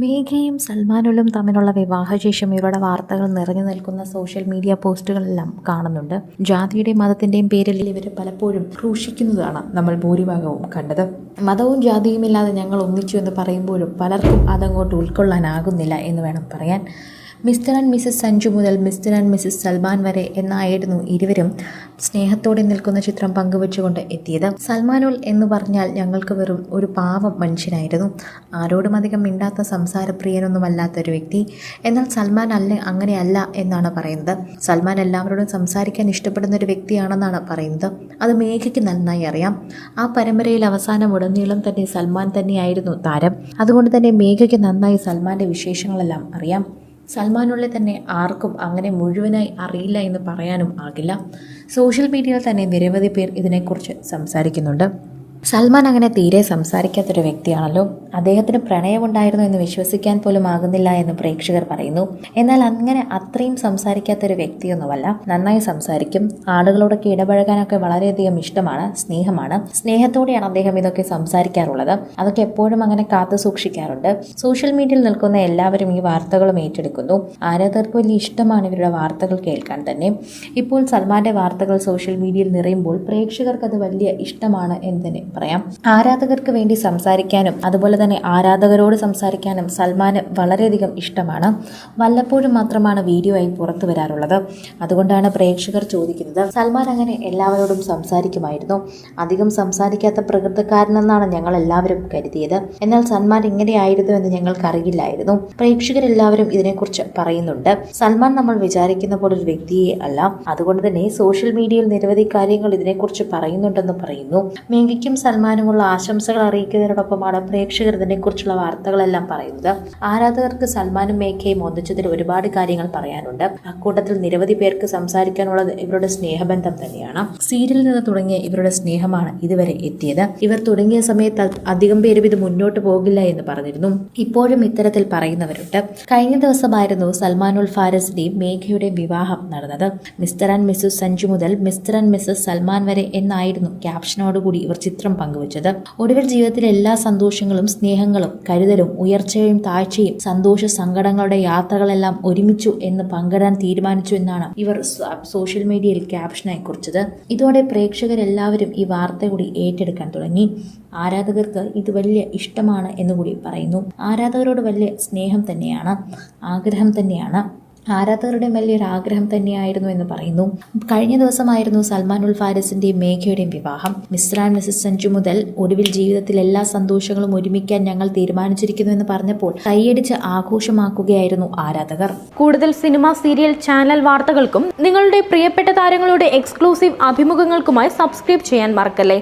മേഘയും സൽമാനുലും തമ്മിലുള്ള വിവാഹശേഷം ഇവരുടെ വാർത്തകൾ നിറഞ്ഞു നിൽക്കുന്ന സോഷ്യൽ മീഡിയ പോസ്റ്റുകളെല്ലാം കാണുന്നുണ്ട്. ജാതിയുടെയും മതത്തിന്റെയും പേരിൽ ഇവർ പലപ്പോഴും ക്രൂശിക്കുന്നതാണ് നമ്മൾ ഭൂരിഭാഗവും കണ്ടത്. മതവും ജാതിയും ഇല്ലാതെ ഞങ്ങൾ ഒന്നിച്ചു എന്ന് പറയുമ്പോഴും പലർക്കും അതങ്ങോട്ട് ഉൾക്കൊള്ളാനാകുന്നില്ല എന്ന് വേണം പറയാൻ. മിസ്റ്റർ ആൻഡ് മിസ്സസ് സഞ്ജു മുതൽ മിസ്റ്റർ ആൻഡ് മിസ്സസ് സൽമാൻ വരെ എന്നായിരുന്നു ഇരുവരും സ്നേഹത്തോടെ നിൽക്കുന്ന ചിത്രം പങ്കുവെച്ചുകൊണ്ട് എത്തിയത്. സൽമാനുൽ എന്ന് പറഞ്ഞാൽ ഞങ്ങൾക്ക് വെറും ഒരു പാവം മനുഷ്യനായിരുന്നു. ആരോടും അധികം മിണ്ടാത്ത സംസാരപ്രിയനൊന്നുമല്ലാത്ത ഒരു വ്യക്തി. എന്നാൽ സൽമാൻ അല്ല അങ്ങനെയല്ല എന്നാണ് പറയുന്നത്. സൽമാൻ എല്ലാവരോടും സംസാരിക്കാൻ ഇഷ്ടപ്പെടുന്ന ഒരു വ്യക്തിയാണെന്നാണ് പറയുന്നത്. അത് മേഘയ്ക്ക് നന്നായി അറിയാം. ആ പരമ്പരയിൽ അവസാനം ഉടനീളം തന്നെ സൽമാൻ തന്നെയായിരുന്നു താരം. അതുകൊണ്ട് തന്നെ മേഘയ്ക്ക് നന്നായി സൽമാന്റെ വിശേഷങ്ങളെല്ലാം അറിയാം. സൽമാനുള്ളെ തന്നെ ആർക്കും അങ്ങനെ മുഴുവനായി അറിയില്ല എന്ന് പറയാനും ആകില്ല. സോഷ്യൽ മീഡിയയിൽ തന്നെ നിരവധി പേർ ഇതിനെക്കുറിച്ച് സംസാരിക്കുന്നുണ്ട്. സൽമാൻ അങ്ങനെ തീരെ സംസാരിക്കാത്തൊരു വ്യക്തിയാണല്ലോ. അദ്ദേഹത്തിന് പ്രണയമുണ്ടായിരുന്നു എന്ന് വിശ്വസിക്കാൻ പോലും ആകുന്നില്ല എന്ന് പ്രേക്ഷകർ പറയുന്നു. എന്നാൽ അങ്ങനെ അത്രയും സംസാരിക്കാത്തൊരു വ്യക്തിയൊന്നുമല്ല. നന്നായി സംസാരിക്കും. ആളുകളോടൊക്കെ ഇടപഴകാനൊക്കെ വളരെയധികം ഇഷ്ടമാണ് സ്നേഹമാണ്. സ്നേഹത്തോടെയാണ് അദ്ദേഹം ഇതൊക്കെ സംസാരിക്കാറുള്ളത്. അതൊക്കെ എപ്പോഴും അങ്ങനെ കാത്തു സൂക്ഷിക്കാറുണ്ട്. സോഷ്യൽ മീഡിയയിൽ നിൽക്കുന്ന എല്ലാവരും ഈ വാർത്തകളും ഏറ്റെടുക്കുന്നു. ആരാധകർക്ക് വലിയ ഇഷ്ടമാണ് ഇവരുടെ വാർത്തകൾ കേൾക്കാൻ തന്നെ. ഇപ്പോൾ സൽമാന്റെ വാർത്തകൾ സോഷ്യൽ മീഡിയയിൽ നിറയുമ്പോൾ പ്രേക്ഷകർക്ക് അത് വലിയ ഇഷ്ടമാണ് എന്ന് തന്നെ പറയാം. ആരാധകർക്ക് വേണ്ടി സംസാരിക്കാനും അതുപോലെ തന്നെ ആരാധകരോട് സംസാരിക്കാനും സൽമാന് വളരെയധികം ഇഷ്ടമാണ്. വല്ലപ്പോഴും മാത്രമാണ് വീഡിയോ ആയി പുറത്തു വരാറുള്ളത്. അതുകൊണ്ടാണ് പ്രേക്ഷകർ ചോദിക്കുന്നത് സൽമാൻ അങ്ങനെ എല്ലാവരോടും സംസാരിക്കുമായിരുന്നു. അധികം സംസാരിക്കാത്ത പ്രകൃതക്കാരനെന്നാണ് ഞങ്ങൾ എല്ലാവരും കരുതിയത്. എന്നാൽ സൽമാൻ ഇങ്ങനെയായിരുന്നു എന്ന് ഞങ്ങൾക്കറിയില്ലായിരുന്നു. പ്രേക്ഷകരെല്ലാവരും ഇതിനെക്കുറിച്ച് പറയുന്നുണ്ട്. സൽമാൻ നമ്മൾ വിചാരിക്കുന്ന പോലെ ഒരു വ്യക്തിയെ അല്ല. അതുകൊണ്ട് തന്നെ സോഷ്യൽ മീഡിയയിൽ നിരവധി കാര്യങ്ങൾ ഇതിനെക്കുറിച്ച് പറയുന്നുണ്ടെന്ന് പറയുന്നു. മേഘയ്ക്കും സൽമാനുമുള്ള ആശംസകൾ അറിയിക്കുന്നതിനോടൊപ്പമാണ് പ്രേക്ഷകർ ഇതിനെക്കുറിച്ചുള്ള വാർത്തകളെല്ലാം പറയുന്നത്. ആരാധകർക്ക് സൽമാനും മേഘയും ഒന്നിച്ചതിൽ ഒരുപാട് കാര്യങ്ങൾ പറയാനുണ്ട്. അക്കൂട്ടത്തിൽ നിരവധി പേർക്ക് സംസാരിക്കാനുള്ളത് ഇവരുടെ സ്നേഹബന്ധം തന്നെയാണ്. സീരിയലിൽ നിന്ന് തുടങ്ങിയ ഇവരുടെ സ്നേഹമാണ് ഇതുവരെ എത്തിയത്. ഇവർ തുടങ്ങിയ സമയത്ത് അധികം പേരും ഇത് മുന്നോട്ട് പോകില്ല എന്ന് പറഞ്ഞിരുന്നു. ഇപ്പോഴും ഇത്തരത്തിൽ പറയുന്നവരുണ്ട്. കഴിഞ്ഞ ദിവസമായിരുന്നു സൽമാനുൽ ഫാരസിന്റെയും മേഘയുടെയും വിവാഹം നടന്നത്. മിസ്റ്റർ ആൻഡ് മിസ്സസ് സഞ്ജു മുതൽ മിസ്റ്റർ ആൻഡ് മിസ്സസ് സൽമാൻ വരെ എന്നായിരുന്നു ക്യാപ്ഷനോടുകൂടി ഇവർ ചിത്രം പങ്കുവച്ചത്. ഒടുവിൽ ജീവിതത്തിലെ എല്ലാ സന്തോഷങ്ങളും സ്നേഹങ്ങളും കരുതലും ഉയർച്ചയും താഴ്ചയും സന്തോഷ സങ്കടങ്ങളുടെ യാത്രകളെല്ലാം ഒരുമിച്ചു എന്ന് പങ്കിടാൻ തീരുമാനിച്ചു എന്നാണ് ഇവർ സോഷ്യൽ മീഡിയയിൽ ക്യാപ്ഷനായി കുറിച്ചത്. ഇതോടെ പ്രേക്ഷകരെല്ലാവരും ഈ വാർത്ത കൂടി ഏറ്റെടുക്കാൻ തുടങ്ങി. ആരാധകർക്ക് ഇത് വലിയ ഇഷ്ടമാണ് എന്നുകൂടി പറയുന്നു. ആരാധകരോട് വലിയ സ്നേഹം തന്നെയാണ് ആഗ്രഹം തന്നെയാണ്. ആരാധകരുടെ വലിയൊരു ആഗ്രഹം തന്നെയായിരുന്നു എന്ന് പറയുന്നു. കഴിഞ്ഞ ദിവസമായിരുന്നു സൽമാൻ ഉൽ ഫാരിസിന്റെയും മേഘയുടെയും വിവാഹം. മിസ്റ്റർ ആൻഡ് മിസസ് സഞ്ജു മുതൽ ഒടുവിൽ ജീവിതത്തിൽ എല്ലാ സന്തോഷങ്ങളും ഒരുമിക്കാൻ ഞങ്ങൾ തീരുമാനിച്ചിരിക്കുന്നു എന്ന് പറഞ്ഞപ്പോൾ കൈയടിച്ച് ആഘോഷമാക്കുകയായിരുന്നു ആരാധകർ. കൂടുതൽ സിനിമ സീരിയൽ ചാനൽ വാർത്തകൾക്കും നിങ്ങളുടെ പ്രിയപ്പെട്ട താരങ്ങളുടെ എക്സ്ക്ലൂസീവ് അഭിമുഖങ്ങൾക്കുമായി സബ്സ്ക്രൈബ് ചെയ്യാൻ മറക്കല്ലേ?